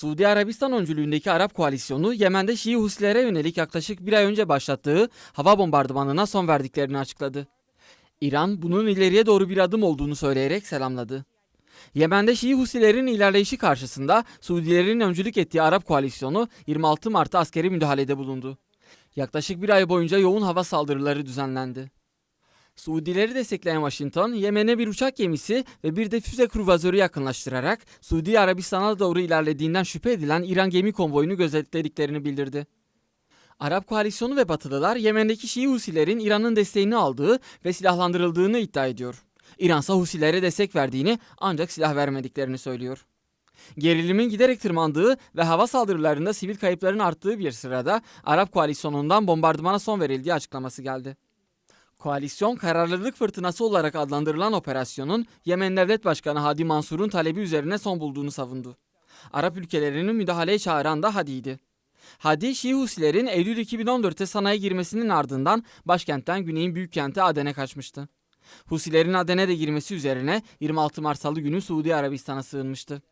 Suudi Arabistan öncülüğündeki Arap koalisyonu Yemen'de Şii Husilere yönelik yaklaşık bir ay önce başlattığı hava bombardımanına son verdiklerini açıkladı. İran bunun ileriye doğru bir adım olduğunu söyleyerek selamladı. Yemen'de Şii Husilerin ilerleyişi karşısında Suudilerin öncülük ettiği Arap koalisyonu 26 Mart'ta askeri müdahalede bulundu. Yaklaşık bir ay boyunca yoğun hava saldırıları düzenlendi. Suudileri destekleyen Washington, Yemen'e bir uçak gemisi ve bir de füze kruvazörü yakınlaştırarak Suudi Arabistan'a doğru ilerlediğinden şüphe edilen İran gemi konvoyunu gözetlediklerini bildirdi. Arap koalisyonu ve Batılılar Yemen'deki Şii Husilerin İran'ın desteğini aldığı ve silahlandırıldığını iddia ediyor. İran ise Husilere destek verdiğini ancak silah vermediklerini söylüyor. Gerilimin giderek tırmandığı ve hava saldırılarında sivil kayıpların arttığı bir sırada Arap koalisyonundan bombardımana son verildiği açıklaması geldi. Koalisyon kararlılık fırtınası olarak adlandırılan operasyonun Yemen Devlet Başkanı Hadi Mansur'un talebi üzerine son bulduğunu savundu. Arap ülkelerinin müdahaleye çağıran da Hadi'ydi. Hadi, Şii Husilerin Eylül 2014'te sanayi girmesinin ardından başkentten güneyin büyük kenti Aden'e kaçmıştı. Husilerin Aden'e de girmesi üzerine 26 Mart Salı günü Suudi Arabistan'a sığınmıştı.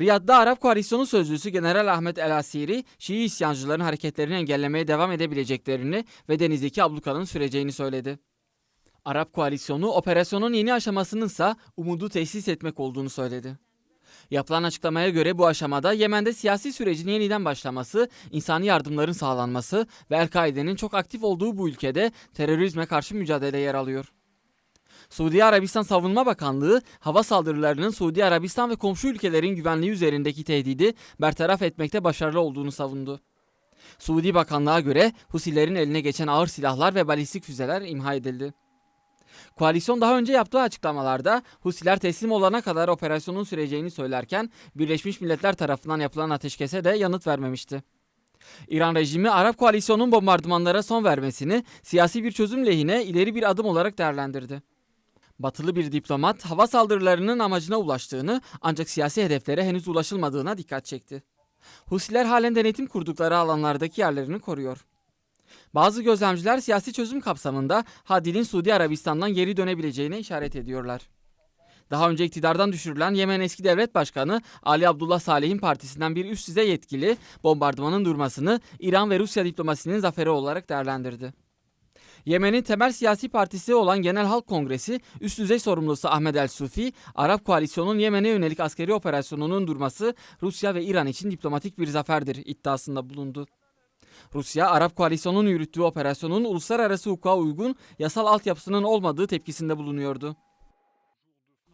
Riyad'da Arap Koalisyonu Sözcüsü General Ahmet El Asiri, Şii isyancıların hareketlerini engellemeye devam edebileceklerini ve denizdeki ablukanın süreceğini söyledi. Arap Koalisyonu operasyonun yeni aşamasının ise umudu tesis etmek olduğunu söyledi. Yapılan açıklamaya göre bu aşamada Yemen'de siyasi sürecin yeniden başlaması, insani yardımların sağlanması ve El-Kaide'nin çok aktif olduğu bu ülkede terörizme karşı mücadele yer alıyor. Suudi Arabistan Savunma Bakanlığı hava saldırılarının Suudi Arabistan ve komşu ülkelerin güvenliği üzerindeki tehdidi bertaraf etmekte başarılı olduğunu savundu. Suudi Bakanlığa göre Husilerin eline geçen ağır silahlar ve balistik füzeler imha edildi. Koalisyon daha önce yaptığı açıklamalarda Husiler teslim olana kadar operasyonun süreceğini söylerken Birleşmiş Milletler tarafından yapılan ateşkese de yanıt vermemişti. İran rejimi Arap koalisyonun bombardımanlara son vermesini siyasi bir çözüm lehine ileri bir adım olarak değerlendirdi. Batılı bir diplomat hava saldırılarının amacına ulaştığını ancak siyasi hedeflere henüz ulaşılmadığına dikkat çekti. Husiler halen denetim kurdukları alanlardaki yerlerini koruyor. Bazı gözlemciler siyasi çözüm kapsamında Hadi'nin Suudi Arabistan'dan geri dönebileceğine işaret ediyorlar. Daha önce iktidardan düşürülen Yemen eski devlet başkanı Ali Abdullah Salih'in partisinden bir üst düzey yetkili bombardımanın durmasını İran ve Rusya diplomasinin zaferi olarak değerlendirdi. Yemen'in temel siyasi partisi olan Genel Halk Kongresi üst düzey sorumlusu Ahmed El Sufi, Arap koalisyonun Yemen'e yönelik askeri operasyonunun durması Rusya ve İran için diplomatik bir zaferdir iddiasında bulundu. Rusya, Arap koalisyonun yürüttüğü operasyonun uluslararası hukuka uygun yasal altyapısının olmadığı tepkisinde bulunuyordu.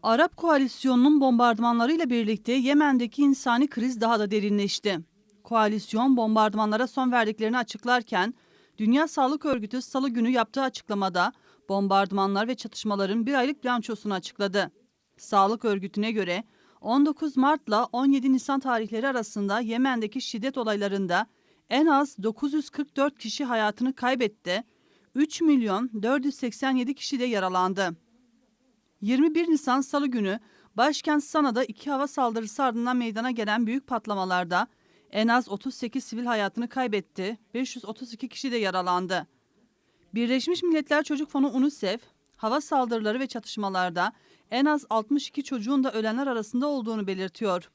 Arap koalisyonunun bombardımanlarıyla birlikte Yemen'deki insani kriz daha da derinleşti. Koalisyon bombardımanlara son verdiklerini açıklarken Dünya Sağlık Örgütü salı günü yaptığı açıklamada bombardımanlar ve çatışmaların bir aylık bilançosunu açıkladı. Sağlık Örgütü'ne göre 19 Mart'la 17 Nisan tarihleri arasında Yemen'deki şiddet olaylarında en az 944 kişi hayatını kaybetti, 3 milyon 487 kişi de yaralandı. 21 Nisan Salı günü başkent Sana'da iki hava saldırısı ardından meydana gelen büyük patlamalarda en az 38 sivil hayatını kaybetti, 532 kişi de yaralandı. Birleşmiş Milletler Çocuk Fonu UNICEF, hava saldırıları ve çatışmalarda en az 62 çocuğun da ölenler arasında olduğunu belirtiyor.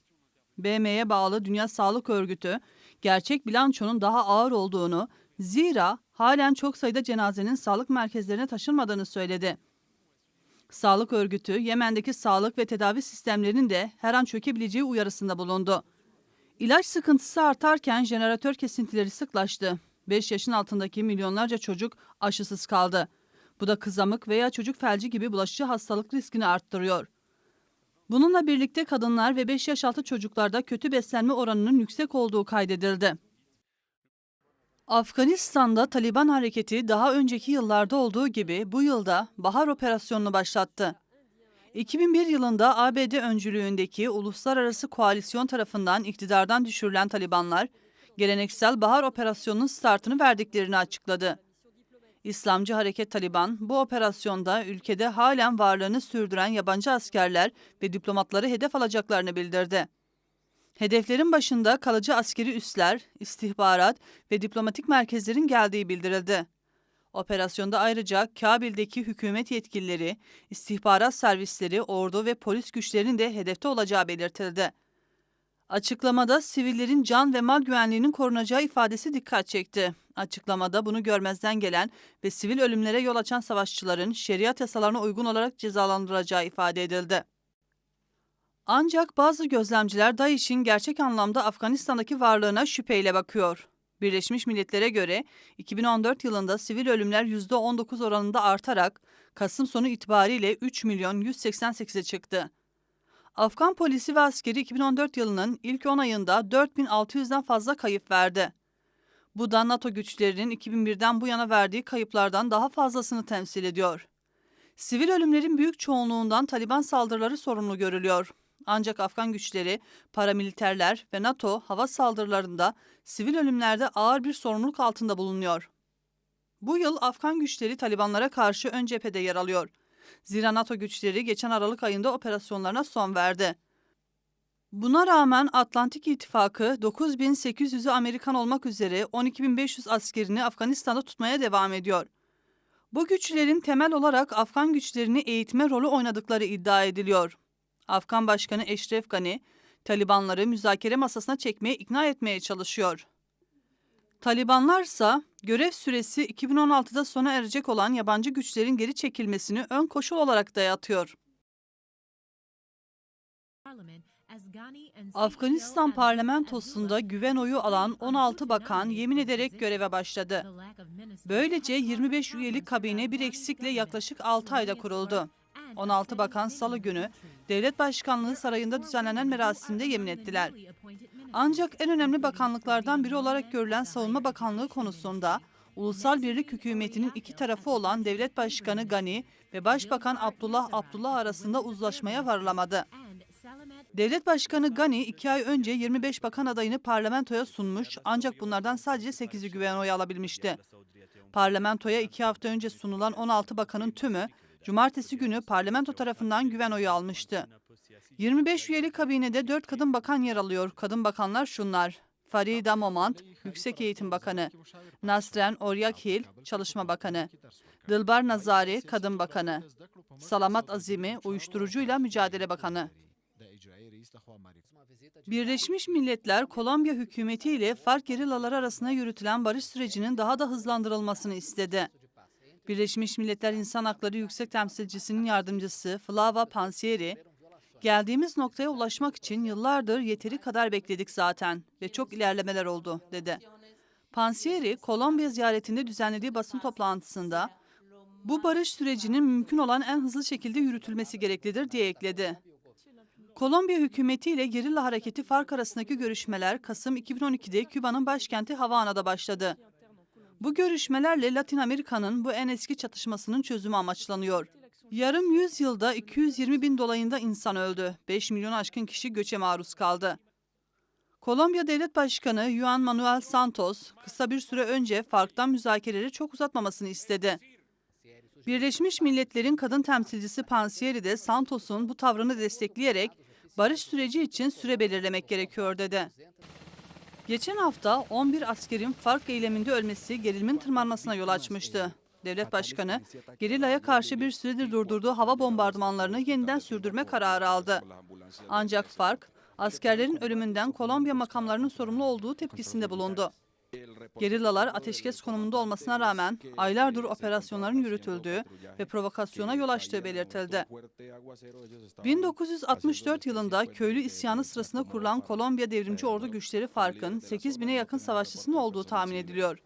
BM'ye bağlı Dünya Sağlık Örgütü, gerçek bilançonun daha ağır olduğunu, zira halen çok sayıda cenazenin sağlık merkezlerine taşınmadığını söyledi. Sağlık Örgütü, Yemen'deki sağlık ve tedavi sistemlerinin de her an çökebileceği uyarısında bulundu. İlaç sıkıntısı artarken jeneratör kesintileri sıklaştı. 5 yaşın altındaki milyonlarca çocuk aşısız kaldı. Bu da kızamık veya çocuk felci gibi bulaşıcı hastalık riskini arttırıyor. Bununla birlikte kadınlar ve 5 yaş altı çocuklarda kötü beslenme oranının yüksek olduğu kaydedildi. Afganistan'da Taliban hareketi daha önceki yıllarda olduğu gibi bu yılda Bahar Operasyonunu başlattı. 2001 yılında ABD öncülüğündeki uluslararası koalisyon tarafından iktidardan düşürülen Talibanlar, geleneksel Bahar Operasyonu'nun startını verdiklerini açıkladı. İslamcı Hareket Taliban bu operasyonda ülkede halen varlığını sürdüren yabancı askerler ve diplomatları hedef alacaklarını bildirdi. Hedeflerin başında kalıcı askeri üsler, istihbarat ve diplomatik merkezlerin geldiği bildirildi. Operasyonda ayrıca Kabil'deki hükümet yetkilileri, istihbarat servisleri, ordu ve polis güçlerinin de hedefte olacağı belirtildi. Açıklamada sivillerin can ve mal güvenliğinin korunacağı ifadesi dikkat çekti. Açıklamada bunu görmezden gelen ve sivil ölümlere yol açan savaşçıların şeriat yasalarına uygun olarak cezalandırılacağı ifade edildi. Ancak bazı gözlemciler DAEŞ'in gerçek anlamda Afganistan'daki varlığına şüpheyle bakıyor. Birleşmiş Milletler'e göre 2014 yılında sivil ölümler %19 oranında artarak Kasım sonu itibariyle 3 milyon 188'e çıktı. Afgan polisi ve askeri 2014 yılının ilk 10 ayında 4600'den fazla kayıp verdi. Bu da NATO güçlerinin 2001'den bu yana verdiği kayıplardan daha fazlasını temsil ediyor. Sivil ölümlerin büyük çoğunluğundan Taliban saldırıları sorumlu görülüyor. Ancak Afgan güçleri, paramiliterler ve NATO hava saldırılarında sivil ölümlerde ağır bir sorumluluk altında bulunuyor. Bu yıl Afgan güçleri Talibanlara karşı ön cephede yer alıyor. Zira NATO güçleri geçen Aralık ayında operasyonlarına son verdi. Buna rağmen Atlantik İttifakı 9800'ü Amerikan olmak üzere 12500 askerini Afganistan'da tutmaya devam ediyor. Bu güçlerin temel olarak Afgan güçlerini eğitme rolü oynadıkları iddia ediliyor. Afgan Başkanı Eşref Gani, Talibanları müzakere masasına çekmeye ikna etmeye çalışıyor. Talibanlarsa görev süresi 2016'da sona erecek olan yabancı güçlerin geri çekilmesini ön koşul olarak dayatıyor. Afganistan parlamentosunda güven oyu alan 16 bakan yemin ederek göreve başladı. Böylece 25 üyelik kabine bir eksikle yaklaşık 6 ayda kuruldu. 16 bakan salı günü devlet başkanlığı sarayında düzenlenen merasimde yemin ettiler. Ancak en önemli bakanlıklardan biri olarak görülen Savunma Bakanlığı konusunda Ulusal Birlik Hükümeti'nin iki tarafı olan Devlet Başkanı Gani ve Başbakan Abdullah Abdullah arasında uzlaşmaya varılamadı. Devlet Başkanı Gani iki ay önce 25 bakan adayını parlamentoya sunmuş ancak bunlardan sadece 8'i güven oyu alabilmişti. Parlamentoya iki hafta önce sunulan 16 bakanın tümü cumartesi günü parlamento tarafından güven oyu almıştı. 25 üyeli kabinede 4 kadın bakan yer alıyor. Kadın bakanlar şunlar. Farida Momand, Yüksek Eğitim Bakanı. Nasren Oryakil, Çalışma Bakanı. Dilbar Nazari, Kadın Bakanı. Salamat Azimi, Uyuşturucuyla Mücadele Bakanı. Birleşmiş Milletler, Kolombiya hükümeti ile FARC gerillaları arasında yürütülen barış sürecinin daha da hızlandırılmasını istedi. Birleşmiş Milletler İnsan Hakları Yüksek Temsilcisinin yardımcısı Flava Pansieri, geldiğimiz noktaya ulaşmak için yıllardır yeteri kadar bekledik zaten ve çok ilerlemeler oldu, dedi. Pansieri, Kolombiya ziyaretinde düzenlediği basın toplantısında, bu barış sürecinin mümkün olan en hızlı şekilde yürütülmesi gereklidir diye ekledi. Kolombiya hükümeti ile gerilla hareketi FARC arasındaki görüşmeler Kasım 2012'de Küba'nın başkenti Havana'da başladı. Bu görüşmelerle Latin Amerika'nın bu en eski çatışmasının çözümü amaçlanıyor. Yarım yüzyılda 220 bin dolayında insan öldü. 5 milyon aşkın kişi göçe maruz kaldı. Kolombiya Devlet Başkanı Juan Manuel Santos kısa bir süre önce FARC'tan müzakereleri çok uzatmamasını istedi. Birleşmiş Milletler'in kadın temsilcisi Pansieri de Santos'un bu tavrını destekleyerek barış süreci için süre belirlemek gerekiyor dedi. Geçen hafta 11 askerin FARC eyleminde ölmesi gerilimin tırmanmasına yol açmıştı. Devlet Başkanı, gerillaya karşı bir süredir durdurduğu hava bombardımanlarını yeniden sürdürme kararı aldı. Ancak FARC, askerlerin ölümünden Kolombiya makamlarının sorumlu olduğu tepkisinde bulundu. Gerillalar ateşkes konumunda olmasına rağmen aylardır operasyonların yürütüldüğü ve provokasyona yol açtığı belirtildi. 1964 yılında köylü isyanı sırasında kurulan Kolombiya Devrimci Ordu Güçleri FARC'ın 8 bine yakın savaşçısının olduğu tahmin ediliyor.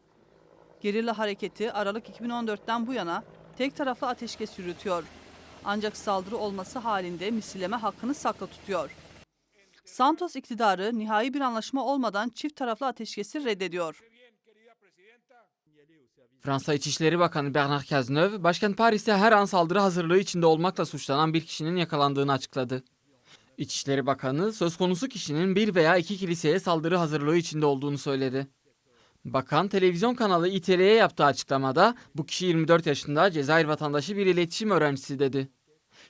Gerilla hareketi Aralık 2014'ten bu yana tek taraflı ateşkes yürütüyor. Ancak saldırı olması halinde misilleme hakkını sakla tutuyor. Santos iktidarı nihai bir anlaşma olmadan çift taraflı ateşkesi reddediyor. Fransa İçişleri Bakanı Bernard Cazeneuve, başkent Paris'te her an saldırı hazırlığı içinde olmakla suçlanan bir kişinin yakalandığını açıkladı. İçişleri Bakanı, söz konusu kişinin bir veya iki kiliseye saldırı hazırlığı içinde olduğunu söyledi. Bakan, televizyon kanalı İTR'ye yaptığı açıklamada, bu kişi 24 yaşında Cezayir vatandaşı bir iletişim öğrencisi dedi.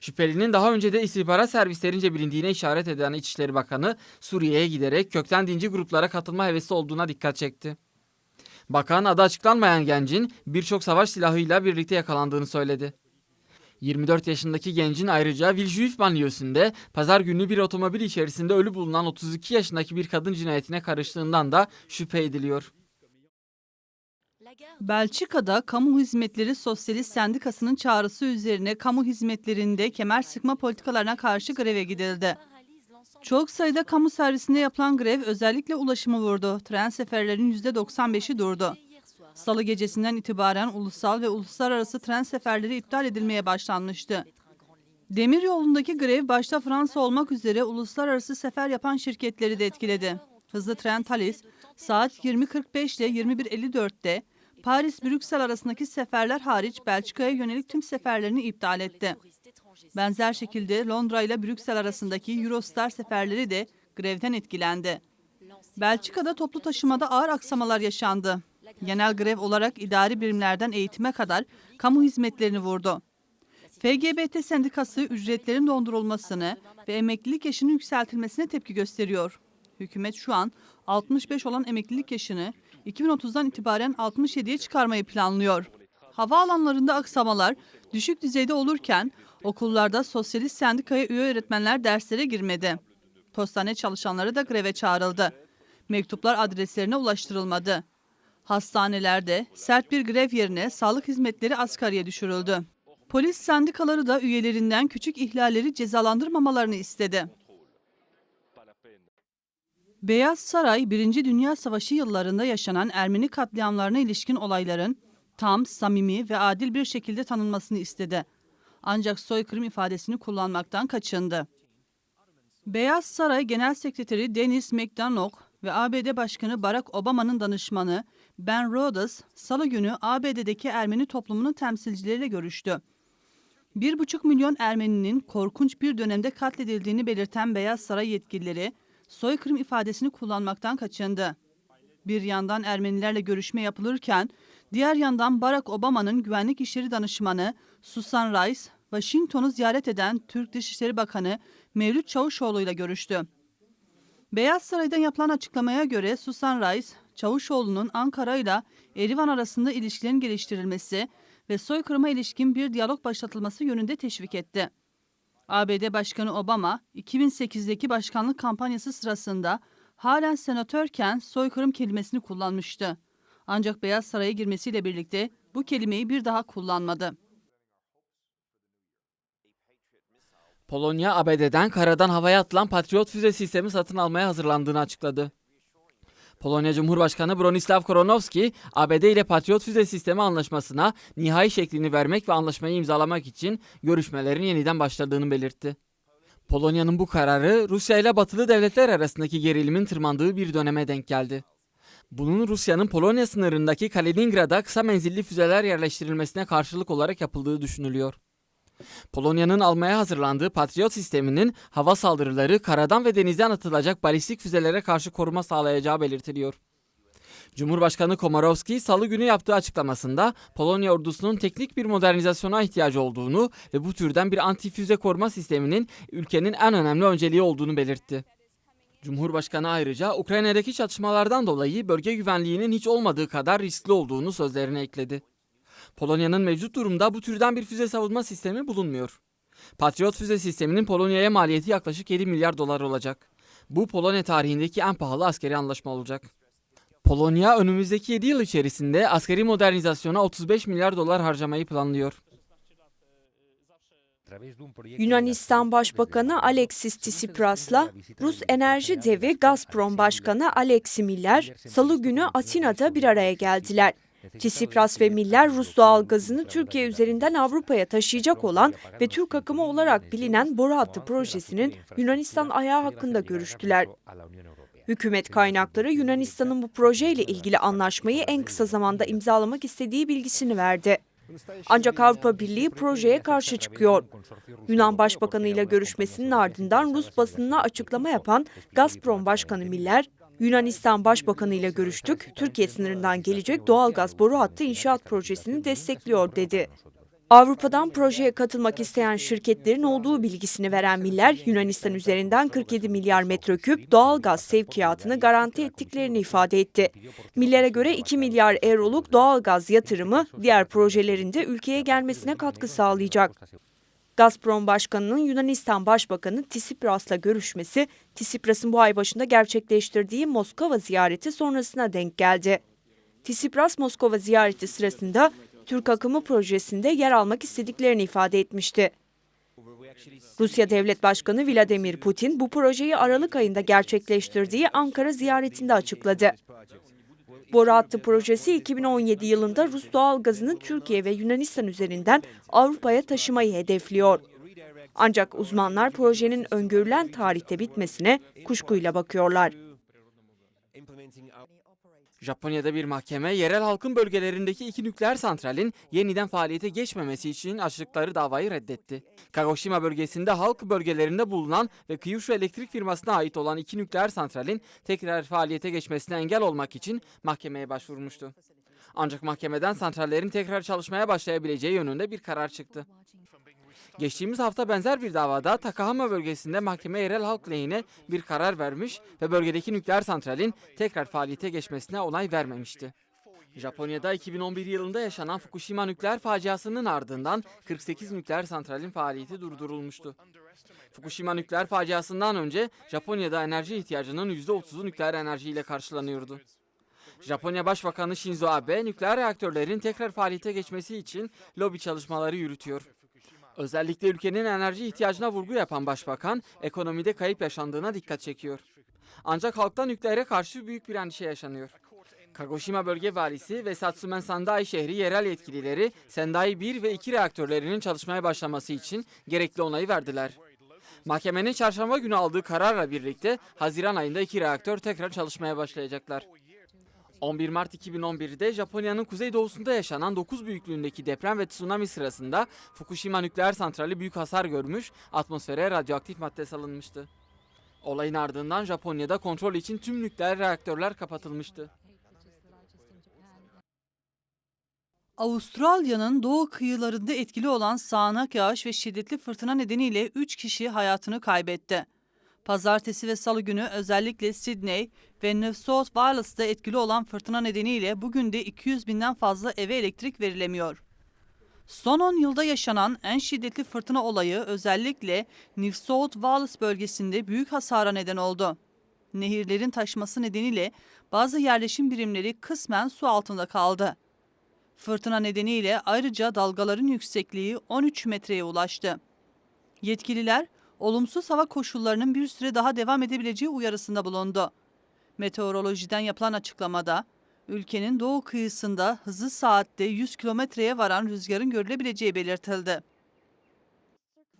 Şüphelinin daha önce de istihbarat servislerince bilindiğine işaret eden İçişleri Bakanı, Suriye'ye giderek kökten dinci gruplara katılma hevesi olduğuna dikkat çekti. Bakan adı açıklanmayan gencin birçok savaş silahıyla birlikte yakalandığını söyledi. 24 yaşındaki gencin ayrıca Villejuif banliyösünde pazar günü bir otomobil içerisinde ölü bulunan 32 yaşındaki bir kadın cinayetine karıştığından da şüphe ediliyor. Belçika'da Kamu Hizmetleri Sosyalist Sendikası'nın çağrısı üzerine kamu hizmetlerinde kemer sıkma politikalarına karşı greve gidildi. Çok sayıda kamu servisinde yapılan grev özellikle ulaşımı vurdu. Tren seferlerinin %95'i durdu. Salı gecesinden itibaren ulusal ve uluslararası tren seferleri iptal edilmeye başlanmıştı. Demir yolundaki grev başta Fransa olmak üzere uluslararası sefer yapan şirketleri de etkiledi. Hızlı tren Thalys saat 20.45 ile 21.54'te Paris-Brüksel arasındaki seferler hariç Belçika'ya yönelik tüm seferlerini iptal etti. Benzer şekilde Londra ile Brüksel arasındaki Eurostar seferleri de grevden etkilendi. Belçika'da toplu taşımada ağır aksamalar yaşandı. Genel grev olarak idari birimlerden eğitime kadar kamu hizmetlerini vurdu. FGBT sendikası ücretlerin dondurulmasını ve emeklilik yaşının yükseltilmesine tepki gösteriyor. Hükümet şu an 65 olan emeklilik yaşını 2030'dan itibaren 67'ye çıkarmayı planlıyor. Havaalanlarında aksamalar düşük düzeyde olurken okullarda sosyalist sendikaya üye öğretmenler derslere girmedi. Postane çalışanları da greve çağrıldı. Mektuplar adreslerine ulaştırılmadı. Hastanelerde sert bir grev yerine sağlık hizmetleri asgariye düşürüldü. Polis sendikaları da üyelerinden küçük ihlalleri cezalandırmamalarını istedi. Beyaz Saray, Birinci Dünya Savaşı yıllarında yaşanan Ermeni katliamlarına ilişkin olayların tam, samimi ve adil bir şekilde tanınmasını istedi. Ancak soykırım ifadesini kullanmaktan kaçındı. Beyaz Saray Genel Sekreteri Dennis McDonough ve ABD Başkanı Barack Obama'nın danışmanı Ben Rhodes, Salı günü ABD'deki Ermeni toplumunun temsilcileriyle görüştü. 1,5 milyon Ermeninin korkunç bir dönemde katledildiğini belirten Beyaz Saray yetkilileri, soykırım ifadesini kullanmaktan kaçındı. Bir yandan Ermenilerle görüşme yapılırken, diğer yandan Barack Obama'nın güvenlik işleri danışmanı Susan Rice, Washington'u ziyaret eden Türk Dışişleri Bakanı Mevlüt Çavuşoğlu ile görüştü. Beyaz Saray'dan yapılan açıklamaya göre Susan Rice, Çavuşoğlu'nun Ankara ile Erivan arasında ilişkilerin geliştirilmesi ve soykırıma ilişkin bir diyalog başlatılması yönünde teşvik etti. ABD Başkanı Obama, 2008'deki başkanlık kampanyası sırasında halen senatörken soykırım kelimesini kullanmıştı. Ancak Beyaz Saray'a girmesiyle birlikte bu kelimeyi bir daha kullanmadı. Polonya, ABD'den karadan havaya atılan Patriot füze sistemi satın almaya hazırlandığını açıkladı. Polonya Cumhurbaşkanı Bronislaw Koronowski, ABD ile Patriot füze sistemi anlaşmasına nihai şeklini vermek ve anlaşmayı imzalamak için görüşmelerin yeniden başladığını belirtti. Polonya'nın bu kararı Rusya ile batılı devletler arasındaki gerilimin tırmandığı bir döneme denk geldi. Bunun Rusya'nın Polonya sınırındaki Kaliningrad'a kısa menzilli füzeler yerleştirilmesine karşılık olarak yapıldığı düşünülüyor. Polonya'nın almaya hazırlandığı Patriot sisteminin hava saldırıları, karadan ve denizden atılacak balistik füzelere karşı koruma sağlayacağı belirtiliyor. Cumhurbaşkanı Komorowski salı günü yaptığı açıklamasında Polonya ordusunun teknik bir modernizasyona ihtiyacı olduğunu ve bu türden bir antifüze koruma sisteminin ülkenin en önemli önceliği olduğunu belirtti. Cumhurbaşkanı ayrıca Ukrayna'daki çatışmalardan dolayı bölge güvenliğinin hiç olmadığı kadar riskli olduğunu sözlerine ekledi. Polonya'nın mevcut durumda bu türden bir füze savunma sistemi bulunmuyor. Patriot füze sisteminin Polonya'ya maliyeti yaklaşık 7 milyar dolar olacak. Bu Polonya tarihindeki en pahalı askeri anlaşma olacak. Polonya önümüzdeki 7 yıl içerisinde askeri modernizasyona 35 milyar dolar harcamayı planlıyor. Yunanistan Başbakanı Alexis Tsipras'la Rus enerji devi Gazprom Başkanı Alexi Miller salı günü Atina'da bir araya geldiler. Tsipras ve Miller Rus doğalgazını Türkiye üzerinden Avrupa'ya taşıyacak olan ve Türk akımı olarak bilinen boru hattı projesinin Yunanistan ayağı hakkında görüştüler. Hükümet kaynakları Yunanistan'ın bu projeyle ilgili anlaşmayı en kısa zamanda imzalamak istediği bilgisini verdi. Ancak Avrupa Birliği projeye karşı çıkıyor. Yunan Başbakanı ile görüşmesinin ardından Rus basınına açıklama yapan Gazprom Başkanı Miller, Yunanistan Başbakanı ile görüştük, Türkiye sınırından gelecek doğalgaz boru hattı inşaat projesini destekliyor dedi. Avrupa'dan projeye katılmak isteyen şirketlerin olduğu bilgisini veren Miller, Yunanistan üzerinden 47 milyar metreküp doğal gaz sevkiyatını garanti ettiklerini ifade etti. Miller'e göre 2 milyar euroluk doğal gaz yatırımı diğer projelerin de ülkeye gelmesine katkı sağlayacak. Gazprom Başkanı'nın Yunanistan Başbakanı Tsipras'la görüşmesi, Tsipras'ın bu ay başında gerçekleştirdiği Moskova ziyareti sonrasına denk geldi. Tsipras Moskova ziyareti sırasında Türk akımı projesinde yer almak istediklerini ifade etmişti. Rusya Devlet Başkanı Vladimir Putin bu projeyi Aralık ayında gerçekleştirdiği Ankara ziyaretinde açıkladı. Boru hattı projesi 2017 yılında Rus doğalgazını Türkiye ve Yunanistan üzerinden Avrupa'ya taşımayı hedefliyor. Ancak uzmanlar projenin öngörülen tarihte bitmesine kuşkuyla bakıyorlar. Japonya'da bir mahkeme yerel halkın bölgelerindeki iki nükleer santralin yeniden faaliyete geçmemesi için açtıkları davayı reddetti. Kagoshima bölgesinde halk bölgelerinde bulunan ve Kyushu Elektrik firmasına ait olan iki nükleer santralin tekrar faaliyete geçmesine engel olmak için mahkemeye başvurmuştu. Ancak mahkemeden santrallerin tekrar çalışmaya başlayabileceği yönünde bir karar çıktı. Geçtiğimiz hafta benzer bir davada Takahama bölgesinde mahkeme yerel halk lehine bir karar vermiş ve bölgedeki nükleer santralin tekrar faaliyete geçmesine onay vermemişti. Japonya'da 2011 yılında yaşanan Fukushima nükleer faciasının ardından 48 nükleer santralin faaliyeti durdurulmuştu. Fukushima nükleer faciasından önce Japonya'da enerji ihtiyacının %30'u nükleer enerjiyle karşılanıyordu. Japonya Başbakanı Shinzo Abe nükleer reaktörlerin tekrar faaliyete geçmesi için lobi çalışmaları yürütüyor. Özellikle ülkenin enerji ihtiyacına vurgu yapan başbakan ekonomide kayıp yaşandığına dikkat çekiyor. Ancak halkta nükleere karşı büyük bir endişe yaşanıyor. Kagoshima bölge valisi ve Satsumen Sandai şehri yerel yetkilileri Sendai 1 ve 2 reaktörlerinin çalışmaya başlaması için gerekli onayı verdiler. Mahkemenin çarşamba günü aldığı kararla birlikte Haziran ayında iki reaktör tekrar çalışmaya başlayacaklar. 11 Mart 2011'de Japonya'nın kuzeydoğusunda yaşanan 9 büyüklüğündeki deprem ve tsunami sırasında Fukushima nükleer santrali büyük hasar görmüş, atmosfere radyoaktif madde salınmıştı. Olayın ardından Japonya'da kontrol için tüm nükleer reaktörler kapatılmıştı. Avustralya'nın doğu kıyılarında etkili olan sağanak yağış ve şiddetli fırtına nedeniyle 3 kişi hayatını kaybetti. Pazartesi ve salı günü özellikle Sydney ve New South Wales'ta etkili olan fırtına nedeniyle bugün de 200 binden fazla eve elektrik verilemiyor. Son 10 yılda yaşanan en şiddetli fırtına olayı özellikle New South Wales bölgesinde büyük hasara neden oldu. Nehirlerin taşması nedeniyle bazı yerleşim birimleri kısmen su altında kaldı. Fırtına nedeniyle ayrıca dalgaların yüksekliği 13 metreye ulaştı. Yetkililer olumsuz hava koşullarının bir süre daha devam edebileceği uyarısında bulundu. Meteorolojiden yapılan açıklamada ülkenin doğu kıyısında hızı saatte 100 kilometreye varan rüzgarın görülebileceği belirtildi.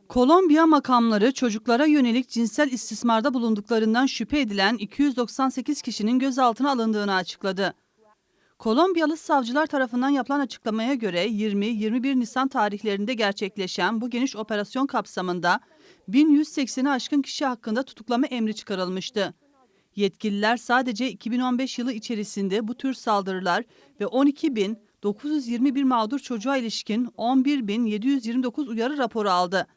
Kolombiya makamları çocuklara yönelik cinsel istismarda bulunduklarından şüphe edilen 298 kişinin gözaltına alındığını açıkladı. Kolombiyalı savcılar tarafından yapılan açıklamaya göre 20-21 Nisan tarihlerinde gerçekleşen bu geniş operasyon kapsamında 1180'i aşkın kişi hakkında tutuklama emri çıkarılmıştı. Yetkililer sadece 2015 yılı içerisinde bu tür saldırılar ve 12.921 mağdur çocuğa ilişkin 11.729 uyarı raporu aldı.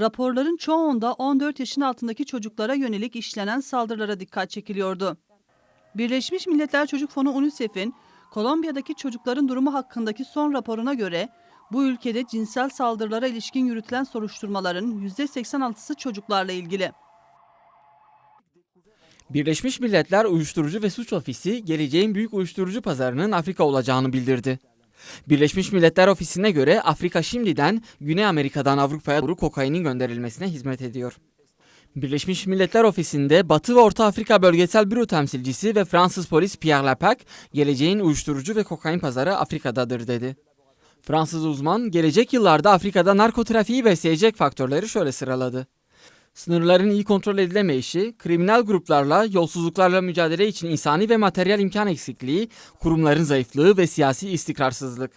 Raporların çoğunda 14 yaşın altındaki çocuklara yönelik işlenen saldırılara dikkat çekiliyordu. Birleşmiş Milletler Çocuk Fonu UNICEF'in Kolombiya'daki çocukların durumu hakkındaki son raporuna göre bu ülkede cinsel saldırılara ilişkin yürütülen soruşturmaların %86'sı çocuklarla ilgili. Birleşmiş Milletler Uyuşturucu ve Suç Ofisi geleceğin büyük uyuşturucu pazarının Afrika olacağını bildirdi. Birleşmiş Milletler Ofisi'ne göre Afrika şimdiden Güney Amerika'dan Avrupa'ya doğru kokainin gönderilmesine hizmet ediyor. Birleşmiş Milletler Ofisi'nde Batı ve Orta Afrika Bölgesel Büro Temsilcisi ve Fransız polis Pierre Lapac, geleceğin uyuşturucu ve kokain pazarı Afrika'dadır dedi. Fransız uzman, gelecek yıllarda Afrika'da narkotrafiği besleyecek faktörleri şöyle sıraladı. Sınırların iyi kontrol edilemeyişi, kriminal gruplarla, yolsuzluklarla mücadele için insani ve materyal imkan eksikliği, kurumların zayıflığı ve siyasi istikrarsızlık.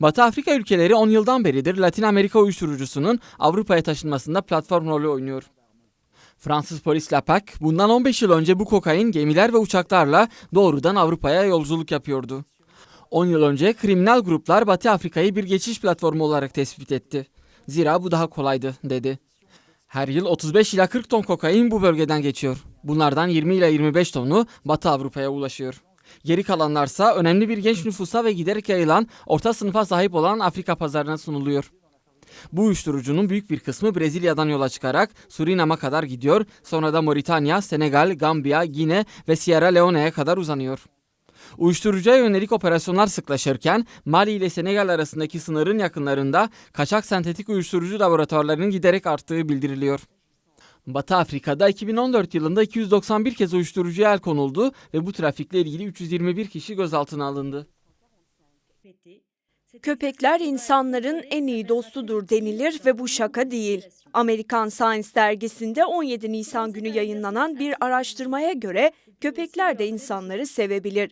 Batı Afrika ülkeleri 10 yıldan beridir Latin Amerika uyuşturucusunun Avrupa'ya taşınmasında platform rolü oynuyor. Fransız polis Lapac, bundan 15 yıl önce bu kokain gemiler ve uçaklarla doğrudan Avrupa'ya yolculuk yapıyordu. 10 yıl önce kriminal gruplar Batı Afrika'yı bir geçiş platformu olarak tespit etti. Zira bu daha kolaydı, dedi. Her yıl 35 ila 40 ton kokain bu bölgeden geçiyor. Bunlardan 20 ila 25 tonu Batı Avrupa'ya ulaşıyor. Geri kalanlarsa önemli bir genç nüfusa ve giderek yayılan orta sınıfa sahip olan Afrika pazarına sunuluyor. Bu uyuşturucunun büyük bir kısmı Brezilya'dan yola çıkarak Surinam'a kadar gidiyor, sonra da Moritanya, Senegal, Gambiya, Gine ve Sierra Leone'ye kadar uzanıyor. Uyuşturucuya yönelik operasyonlar sıklaşırken Mali ile Senegal arasındaki sınırın yakınlarında kaçak sentetik uyuşturucu laboratuvarlarının giderek arttığı bildiriliyor. Batı Afrika'da 2014 yılında 291 kez uyuşturucuya el konuldu ve bu trafikle ilgili 321 kişi gözaltına alındı. Köpekler insanların en iyi dostudur denilir ve bu şaka değil. Amerikan Science dergisinde 17 Nisan günü yayınlanan bir araştırmaya göre köpekler de insanları sevebilir.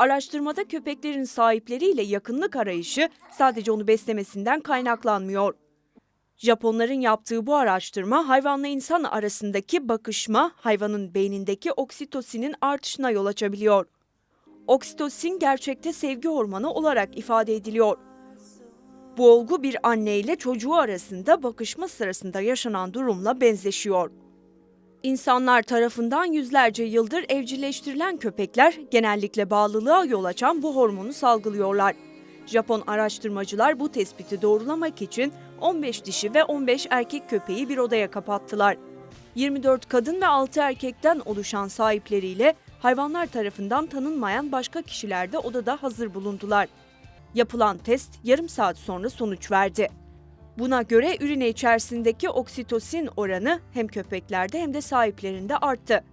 Araştırmada köpeklerin sahipleriyle yakınlık arayışı sadece onu beslemesinden kaynaklanmıyor. Japonların yaptığı bu araştırma hayvanla insan arasındaki bakışma hayvanın beynindeki oksitosinin artışına yol açabiliyor. Oksitosin gerçekte sevgi hormonu olarak ifade ediliyor. Bu olgu bir anne ile çocuğu arasında bakışma sırasında yaşanan durumla benzeşiyor. İnsanlar tarafından yüzlerce yıldır evcilleştirilen köpekler genellikle bağlılığa yol açan bu hormonu salgılıyorlar. Japon araştırmacılar bu tespiti doğrulamak için 15 dişi ve 15 erkek köpeği bir odaya kapattılar. 24 kadın ve 6 erkekten oluşan sahipleriyle hayvanlar tarafından tanınmayan başka kişiler de odada hazır bulundular. Yapılan test yarım saat sonra sonuç verdi. Buna göre ürine içerisindeki oksitosin oranı hem köpeklerde hem de sahiplerinde arttı.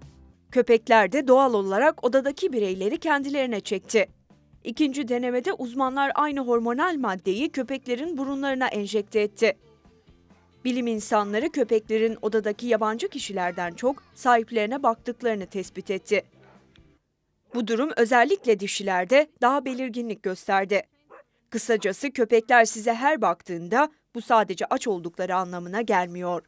Köpekler de doğal olarak odadaki bireyleri kendilerine çekti. İkinci denemede uzmanlar aynı hormonal maddeyi köpeklerin burunlarına enjekte etti. Bilim insanları köpeklerin odadaki yabancı kişilerden çok sahiplerine baktıklarını tespit etti. Bu durum özellikle dişilerde daha belirginlik gösterdi. Kısacası köpekler size her baktığında bu sadece aç oldukları anlamına gelmiyor.